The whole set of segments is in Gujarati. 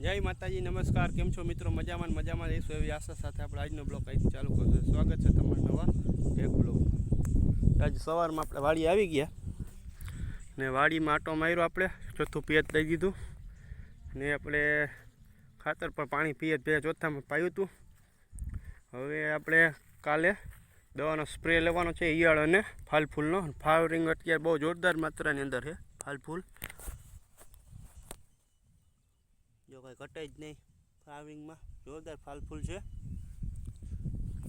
જય માતાજી, નમસ્કાર. કેમ છો મિત્રો? મજામાં મજામાં રહીશું એવી આશા સાથે આપણે આજનો બ્લોક અહીંથી ચાલુ કરશું. સ્વાગત છે તમારા નવા એક બ્લોક આજ સવારમાં આપણે વાડી આવી ગયા ને વાડીમાં આટો માર્યો આપણે. ચોથું પિયત લઈ દીધું ને આપણે ખાતર પર પાણી પિયત બે ચોથામાં પાયું હતું. હવે આપણે કાલે દવાનો સ્પ્રે લેવાનો છે ઈયળ અને ફાલફૂલનો ફાવરિંગ અત્યારે બહુ જોરદાર માત્રાની અંદર છે ફાલ ફૂલ. જો કાંઈ ઘટે જ નહીં. ફ્લાવરિંગમાં જોરદાર ફાલ ફૂલ છે.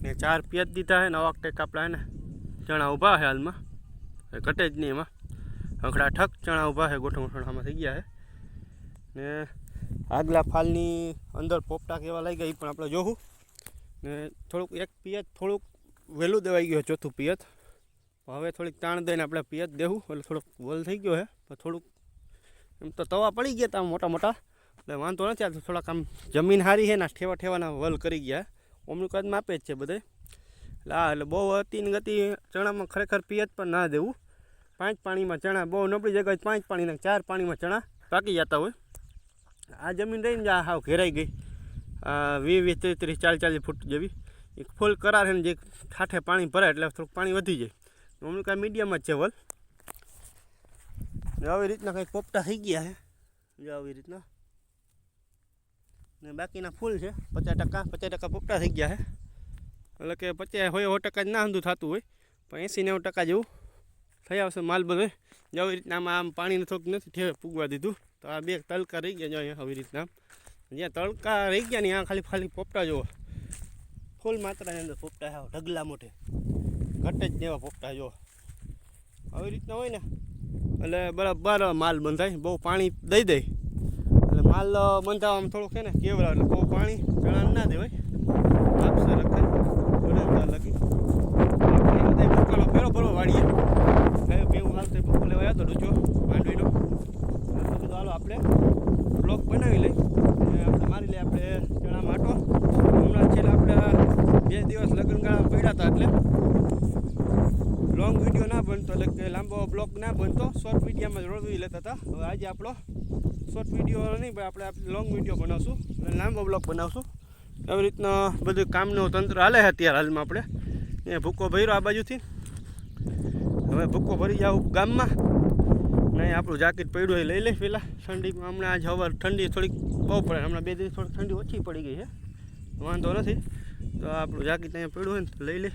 ને ચાર પિયત દીધા છે ને ટેક આપણા એને ચણા ઊભા છે હાલમાં. ઘટે જ નહીં એમાં. અખડા ઠક ચણા ઊભા છે, ગોઠવણ થઈ ગયા છે. ને આગલા ફાલની અંદર પોપટા કેવા લાગી ગયા એ પણ આપણે જોવું ને થોડુંક એક પિયત થોડુંક વહેલું દેવાઈ ગયું ચોથું પિયત. હવે થોડીક તાણ દઈને આપણે પિયત દેવું એટલે થોડુંક વલ થઈ ગયો છે. થોડુંક એમ તો તવા પડી ગયા હતા મોટા મોટા. એટલે વાંધો નથી, આ થોડાક આમ જમીન સારી છે ને ઠેવા ઠેવાના વલ કરી ગયા. ઓમનું કદ માપે જ છે બધે. એટલે હા એટલે બહુ અતિન ગતિ, ચણામાં ખરેખર પિયત પણ ના દેવું. પાંચ પાણીમાં ચણા, બહુ નબળી જગ્યાએ પાંચ પાણીના, ચાર પાણીમાં ચણા પાકી જતા હોય. આ જમીન રહીને આ હાવ ઘેરાઈ ગઈ. વીસ વીસ ત્રીસ ત્રીસ ચાલીસ ચાલીસ ફૂટ જેવી. એક ફૂલ કરાર છે ને, જે ઠાઠે પાણી ભરાય એટલે થોડુંક પાણી વધી જાય. અમનું કાંઈ મીડિયમ જ છે વલ. આવી રીતના કંઈક પોપટા થઈ ગયા છે. આવી રીતના. ને બાકીના ફૂલ છે. પચાસ ટકા પચાસ ટકા પોપટા થઈ ગયા છે. એટલે કે પચાસ, હોય સો ટકા જ ના હંધું થતું હોય, પણ એંસી નેવું ટકા જેવું થઈ આવશે માલ બધો. જો આવી રીતના આમાં, આમ પાણીને થોડુંક નથી ઠેવે પૂગવા દીધું. તો આ બે તડકા રહી ગયા જો આવી રીતના જ્યાં તડકા રહી ગયા ને ત્યાં ખાલી ખાલી પોપટા જુઓ. ફૂલ માત્રાની અંદર પોપટા છે, ઢગલા મોટે. ઘટે જ જેવા પોપટા જુઓ. આવી રીતના હોય ને, એટલે બરાબર માલ બંધાય, બહુ પાણી દઈ દે. એટલે માલ બંધાવવામાં થોડુંક છે ને કેવડા એટલે બહુ પાણી ચણા ના દેવાય. આપશે રખાય લગી. એ બધા ભૂકાનો ફેરો વાળીએ. કયો કેવું આપણે બ્લોક બનાવી લઈ. આપણે લઈએ આપણે ચણા માટો. હમણાં છેલ્લે આપણે બે દિવસ લગ્નગાળા પડ્યા હતા એટલે લોંગ વીડિયો ના બનતો, એટલે લાંબો બ્લોક ના બનતો. શોર્ટ મીડિયામાં જ રોડવી લેતા હતા હવે આજે આપણો શોર્ટ વીડિયો નહીં પણ આપણે લોંગ વીડિયો બનાવશું. અને લાંબો બ્લોગ બનાવશું. એવી રીતના બધું કામનું તંત્ર હાલે છે અત્યારે હાલમાં આપણે. એ ભૂકો ભર્યો આ બાજુથી. હવે ભૂકો ભરી જાવ ગામમાં. નહીં આપણું જાકેટ પડ્યું એ લઈ લઈ પહેલાં ઠંડીમાં હમણાં આજ હવાર ઠંડી થોડીક બહુ પડે. હમણાં બે દિવસ થોડીક ઠંડી ઓછી પડી ગઈ છે. વાંધો નથી. તો આપણું જાકેટ અહીંયા પડ્યું હોય ને, તો લઈ લઈ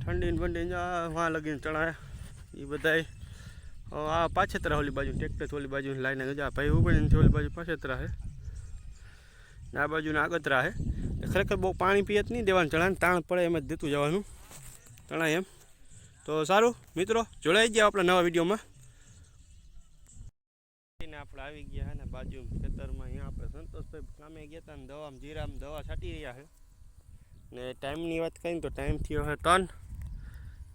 ઠંડી ને બંડી વાં લગીને ચણા એ બધાય આ પાછેતરા ઓલી બાજુ, ટ્રેક્ટર ઓલી બાજુ લાઈને ગજા ભાઈ ઊભી ઓલી બાજુ પાછેતરા છે ને આ બાજુના આગતરા છે ખરેખર બહુ પાણી પિયત નહીં દેવાનું ચણાને તાણ પડે એમ જ દેતું જવાનું. ચણાય એમ. તો સારું, મિત્રો, જોડાઈ ગયા આપણા નવા વિડીયોમાં. આપણે આવી ગયા હે ને બાજુ ખેતરમાં. અહીંયા આપણે સંતોષભાઈ કામે ગયા હતા ને દવા જીરામાં દવા છાંટી રહ્યા છે. ને ટાઈમની વાત કરીને તો ટાઈમ થયો છે ત્રણ.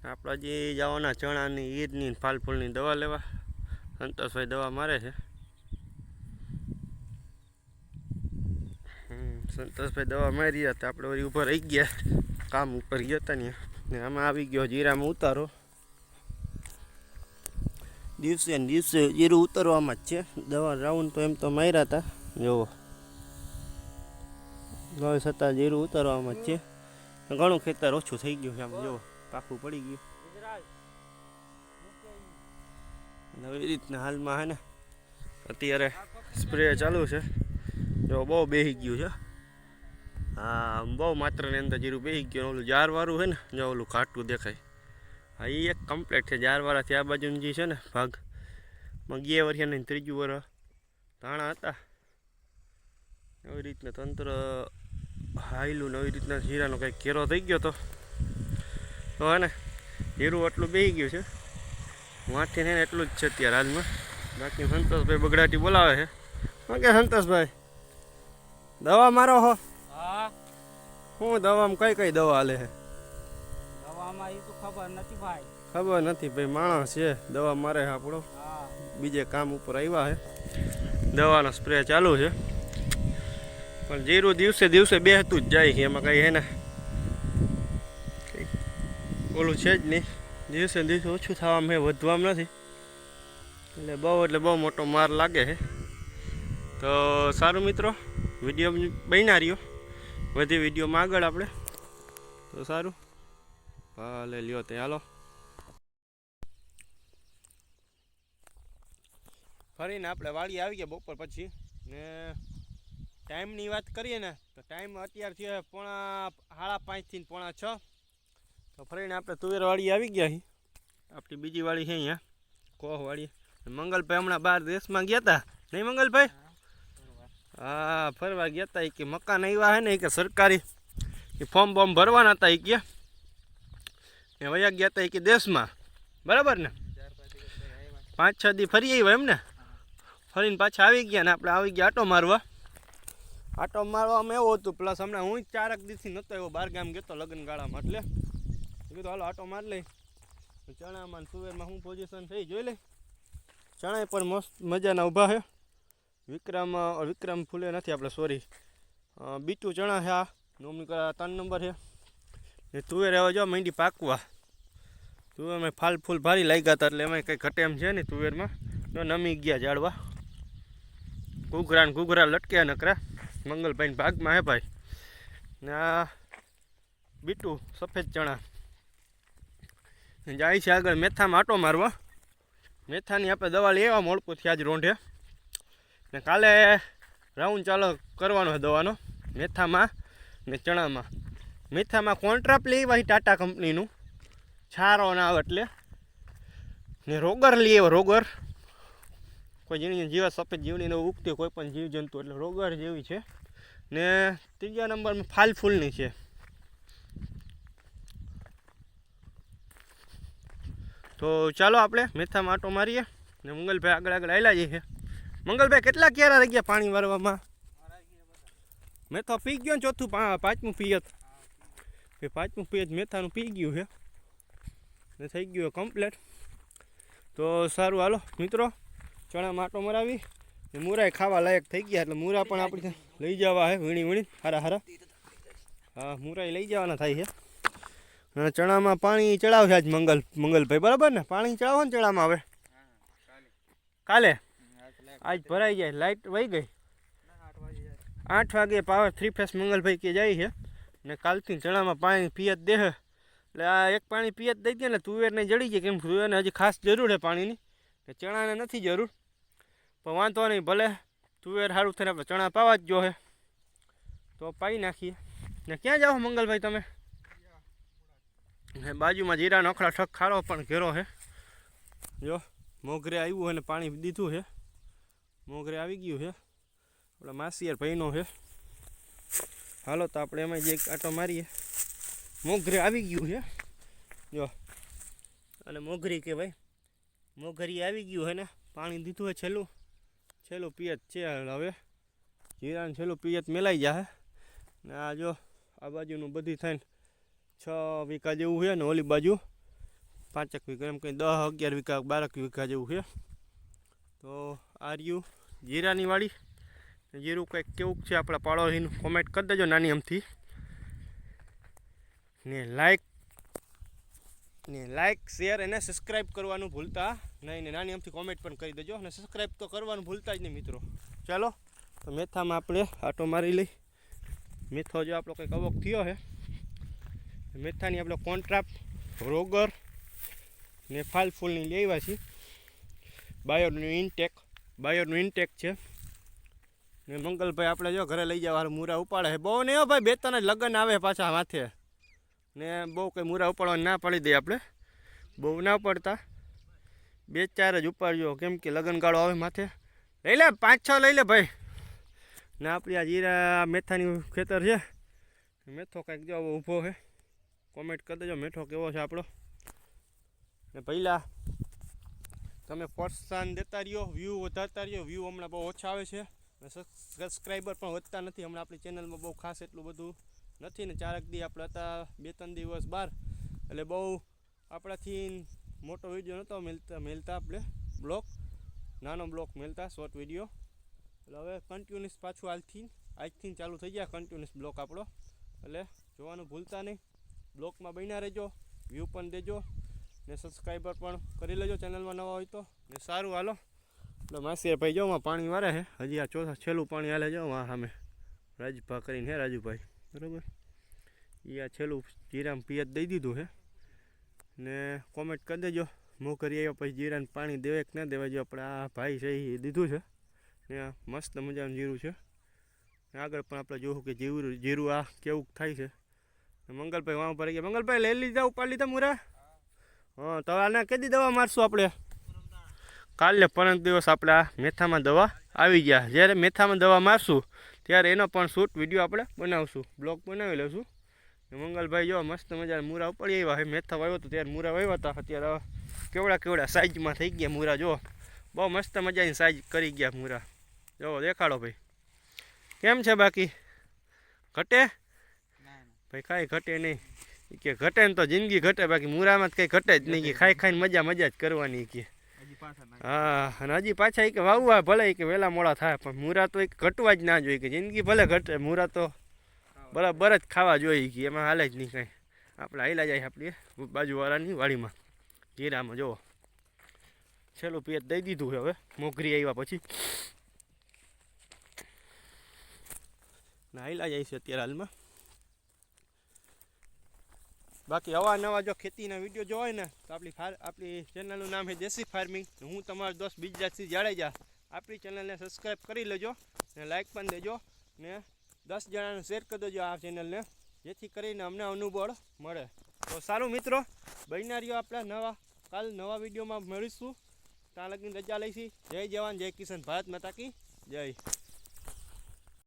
આપણા જે જવાના ચણાની, ઈદની ફાલ ફૂલની દવા લેવા. સંતોષભાઈ દવા મારે છે. સંતોષભાઈ દવા મારી રહ્યા હતા. આપણે વળી ઉપર રહી ગયા. કામ ઉપર ગયા હતા ને આમાં આવી ગયો જીરામાં ઉતારો. દિવસે ને દિવસે જીરું ઉતરવામાં જ છે. દવા રાઉન્ડ તો એમ તો માર્યા હતા. જુઓ હવે છતાં જીરું ઉતારવામાં જ છે. ઘણું ખેતર ઓછું થઈ ગયું છે આમ જુઓ પાકું પડી ગયું. અને આવી રીતના હાલમાં હે ને અત્યારે સ્પ્રે ચાલુ છે. જો બહુ બેહી ગયું છે. હા બહુ માત્રાની અંદર જીરું બેહી ગયું ઓલું જારવાળું છે ને જો ઓલું ઘાટું દેખાય. હા એ એક કમ્પ્લેટ છે જારવાળાથી આ બાજુનું જે છે ને ભાગ. માં વર્ષે વર્ષાની ત્રીજું વર્ષ. ધાણા હતા. એવી રીતના તંત્ર હાયલું નવી રીતના જીરાનો કંઈક કેરો થઈ ગયો તો તો હે ને જીરું આટલું બેહી ગયું છે. વાંચી ને એટલું જ છે અત્યારે હાલમાં. બાકી સંતોષભાઈ બગડાટી બોલાવે છે. શું કે સંતોષભાઈ? દવા મારો હો. હા. દવામાં કઈ કઈ દવા હાલે છે? દવામાં એ તો ખબર નથી ભાઈ. ખબર નથી ભાઈ માણસ છે. દવા મારે આપણો. બીજે કામ ઉપર આવ્યા છે. દવાનો સ્પ્રે ચાલુ છે. પણ જીરું દિવસે દિવસે બેહતું જ જાય છે. એમાં કંઈ હે ને ઓલું છે જ નહીં. દિવસે દિવસે ઓછું થવામાં મેં વધવામાં નથી. એટલે બહુ એટલે બહુ મોટો માર લાગે છે. તો સારું મિત્રો, વીડિયો બન્યા રહ્યો. બધી વિડીયોમાં આગળ આપણે. તો સારું. ભલે લ્યો તે, હાલો. ફરીને આપણે વાડી આવી ગયા બપોર પછી. ને ટાઈમની વાત કરીએ ને, તો ટાઈમ અત્યારથી પોણા, સાડા પાંચથી પોણા છ. તો ફરીને આપણે તુવેર વાડી આવી ગયા છીએ. આપણી બીજી વાળી છે અહીંયા કોહ વાડી મંગલભાઈ હમણાં બહાર દેશમાં ગયા હતા નહીં મંગલભાઈ? હા ફરવા ગયા હતા એ કે મકાન આવ્યા હે ને એ કે સરકારી. એ ફોર્મ બોર્મ ભરવાના હતા એ કે એ વયા ગયા હતા એ કે દેશમાં. બરાબર ને? પાંચ છ દી ફરી આવ્યા એમ ને? ફરીને પાછા આવી ગયા ને આપણે આવી ગયા આટો મારવા. આટો મારવામાં એવું હતું પ્લસ હમણાં હું ચારક દીથી નહોતો એવો બાર ગામ ગયો લગ્ન ગાળામાં એટલે. કીધું હાલો આટો માર લઈ. ચણામાં સુવેરમાં શું પોઝિશન થઈ જોઈ લઈ ચણા પણ મસ્ત મજાના ઊભા છે. વિક્રમ વિક્રમ ફૂલે નથી આપણે સોરી બીટું ચણા છે આ. નોમની ત્રણ નંબર છે. ને તુવેર હવે જો મહિંડી પાકવા. તુવેરમાં ફાલ ફૂલ ભારી લાગ્યા હતા એટલે એમાં કંઈ ઘટે એમ છે ને તુવેરમાં. તો નમી ગયા ઝાડવા. ઘૂઘરા ને ઘૂઘરા લટક્યા નકરા. મંગલભાઈ ભાગમાં હે ભાઈ. ને આ બીટું સફેદ ચણા. જાય છે આગળ મેથામાં આટો મારવા. મેથાની આપણે દવા લેવા મોડકુથી આજ રોંઢે. ને કાલે રાઉન્ડ ચાલો કરવાનો દવાનો, મેથામાં ને ચણામાં. મેથામાં કોન્ટ્રાપ્ટ લેવા ટાટા કંપનીનું. છારો ના એટલે. ને રોગર લઈ રોગર. કોઈ જીણી જીવા સફેદ જીવડીને ઉગતી કોઈ પણ જીવજંતુ, એટલે રોગર જેવી છે. ને ત્રીજા નંબરમાં ફાલ ફૂલની છે. તો ચાલો આપણે મેથામાં આટો મારીએ ને મંગલભાઈ આગળ આગળ આવેલા જઈએ મંગલભાઈ, કેટલા ક્યારા રહી ગયા પાણી વારવામાં? મેં તો પી ગયો ને ચોથું પાંચમું પિયત. પાંચમું પિયત મેથાનું પી ગયું છે. ને થઈ ગયું કમ્પ્લેટ તો સારું, હાલો, મિત્રો ચણા માટો મરાવી. ને મૂરાય ખાવા લાયક થઈ ગયા એટલે મૂરા પણ આપણે લઈ જવા હે વીણી વીણી હારા હારા હા, મૂરાય લઈ જવાના થાય છે. ચણામાં પાણી ચડાવશે આજ મંગલ, મંગલભાઈ, બરાબર ને? પાણી ચડાવો ને ચણામાં હવે. કાલે? આજ ભરાઈ જાય લાઇટ વહી ગઈ. આઠ વાગે પાવર થ્રી ફેસ મંગલભાઈ કે જાય છે. ને કાલથી ચણામાં પાણી પિયત દે એટલે આ એક પાણી પિયત દઈ દે ને તુવેરને જડી જાય, કેમ તુવેરને હજી ખાસ જરૂર છે પાણીની. ને ચણાને નથી જરૂર. પણ વાંધો નહીં, ભલે તુવેર સારું થઈને આપણે ચણા પાવા જ જો હે. તો પાઈ નાખીએ. ને ક્યાં જાઓ મંગલભાઈ તમે? ને બાજુમાં જીરા નોખડા ઠક ખાડો પણ ઘેરો છે જો, મોગરે આવ્યું અને પાણી દીધું છે મોગરે આવી ગયું છે આપણે માસિયાર ભાઈનો છે હાલો, તો આપણે એમાં જે એક આટો મારીએ. મોગરે આવી ગયું છે જો, અને મોગરી કહેવાય. મોગરી આવી ગયું છે ને, પાણી દીધું છે છેલ્લું. છેલ્લું પિયત છે હવે. જીરાનું છેલ્લું પિયત મેલાઈ જાય ને આ જો, આ બાજુનું બધી થઈને છ વીઘા જેવું છે ને ઓલી બાજુ. પાંચેક વીઘા, એમ કંઈ દસ, અગિયાર વીઘા, બારક વીઘા જેવું છે. તો આ રહ્યું જીરાની વાડી. જીરું કંઈક કેવું છે આપણા પાડોશીનું કોમેન્ટ કરી દેજો નાની અમથી. ને લાઈક ને લાઈક શેર અને સબસ્ક્રાઈબ કરવાનું ભૂલતા નહીં ને નાની અમથી કોમેન્ટ પણ કરી દેજો અને સબસ્ક્રાઈબ તો કરવાનું ભૂલતા જ નહીં મિત્રો. ચાલો, તો મેથામાં આપણે આટો મારી લઈ. મેથો જો આપણો કંઈક અવક થયો છે. મેથાની આપણે કોન્ટ્રાપ્ટ, રોગર ને ફાલ ફૂલની લેવા છે બાયોનું ઇન્ટેક બાયોનું ઇન્ટેક છે. ને મંગલભાઈ આપણે જો ઘરે લઈ જવા મૂરા ઉપાડે બહુ નહીં ભાઈ બે ત્રણ લગ્ન આવે પાછા માથે ને બહુ કંઈ મૂરા ઉપાડવા ના પાડી દઈએ આપણે. બહુ ના પડતા બે ચાર જ ઉપાડજો કેમ કે લગ્ન ગાળો આવે માથે. લઈ લે, પાંચ છ લઈ લે ભાઈ. ને આપણી આ જીરા મેથાની ખેતર છે. મેથો કાંઈક જો ઊભો છે. કોમેન્ટ કરી દેજો, મેઠો કેવો છે આપણો? ને પહેલાં તમે પ્રોત્સાહન દેતા રહ્યો વ્યૂ વધારતા રહ્યો વ્યૂ હમણાં બહુ ઓછા આવે છે. અને સબસ્ક્રાઈબર પણ વધતા નથી, હમણાં આપણી ચેનલમાં બહુ ખાસ એટલું બધું નથી ને ચારક દી આપણે હતા બે ત્રણ દિવસ બહાર એટલે બહુ આપણાથી મોટો વીડિયો નહોતો મેલતા મેલતા આપણે બ્લોક નાનો બ્લોક મેલતા શોર્ટ વીડિયો. એટલે હવે કન્ટિન્યુઅસ પાછું આજથી આજથી ચાલુ થઈ ગયા કન્ટિન્યુઅસ બ્લોક આપણો. એટલે જોવાનું ભૂલતા નહીં. બ્લોકમાં બન્યા રહેજો વ્યૂ પણ દેજો ને સબસ્ક્રાઈબર પણ કરી લેજો ચેનલમાં નવા હોય તો ને સારું હાલો. એટલે માસી ભાઈ જો, આમાં પાણી વારે છે હજી આ ચોથા છેલ્લું પાણી હાલે જો આ સામે રાજભા કરીને હે રાજુભાઈ. બરાબર? એ આ છેલ્લું જીરામ પિયત દઈ દીધું છે ને કોમેન્ટ કરી દેજો. મોકરી કરી આવ્યો પછી જીરાને પાણી દેવે કે ના દેવા જો આપણે આ ભાઈ છે એ દીધું છે. ને મસ્ત મજાનું જીરું છે. આગળ પણ આપણે જોવું કે જીરું જીરું આ કેવું થાય છે. મંગલભાઈ વાં ભરાઈ ગયા. મંગલભાઈ લઈ લીધા, ઉપાડી લીધા મુરા? હા, તો આને કેદી દવા મારશું આપણે? કાલે પરમ દિવસ આપણે આ મેથામાં દવા આવી ગયા. જ્યારે મેથામાં દવા મારશું, ત્યારે એનો પણ શૂટ વીડિયો આપણે બનાવશું. બ્લોગ બનાવી લઈશું મંગલભાઈ જો મસ્ત મજા મૂરા ઉપર આવ્યા હવે મેથા વાવ્યો હતો ત્યારે મૂરા વાવ્યા હતા. અત્યારે કેવડા કેવડા સાઈઝમાં થઈ ગયા મૂરા, જો. બહુ મસ્ત મજાની સાઈઝ કરી ગયા મૂરા. જો, દેખાડો ભાઈ. કેમ છે બાકી? ઘટે? ભાઈ કાંઈ ઘટે નહીં. કે ઘટે ને તો જિંદગી ઘટે બાકી મૂરામાં કંઈ ઘટે જ નહીં. કે ખાઈ ખાઈને મજા મજા જ કરવાની કે. હા અને હજી પાછા એ કે વાવવા ભલે કે વહેલા મોડા થાય પણ મૂરા તો એક ઘટવા જ ના જોઈએ. કે જિંદગી ભલે ઘટે મૂરા તો બરાબર જ ખાવા જોઈએ કે. એમાં હાલે જ નહીં કાંઈ. આપણે હાલા જાય આપણી બાજુવાળાની વાડીમાં. જીરામાં જુઓ. છેલ્લું પિયત દઈ દીધું હવે. મોઘરી આવ્યા પછી. હાલા જાય છે અત્યારે હાલમાં. બાકી અવાનવા જો ખેતીના વીડિયો જો હોય ને, તો આપણી ફાર આપણી ચેનલનું નામ છે દેશી ફાર્મિંગ હું તમારો દોસ્ત બીજાથી જાડેજા આપણી ચેનલને સબસ્ક્રાઈબ કરી લેજો ને લાઇક પણ દેજો ને દસ જણાને શેર કરી દેજો આ ચેનલને જેથી કરીને અમને અનુભવ મળે. તો સારું મિત્રો, બનનારીઓ આપણે નવા, કાલ નવા વિડીયોમાં મળીશું. ત્યાં લગીને રજા લઈશી. જય જવાન, જય કિશન ભારત માતા કી જય.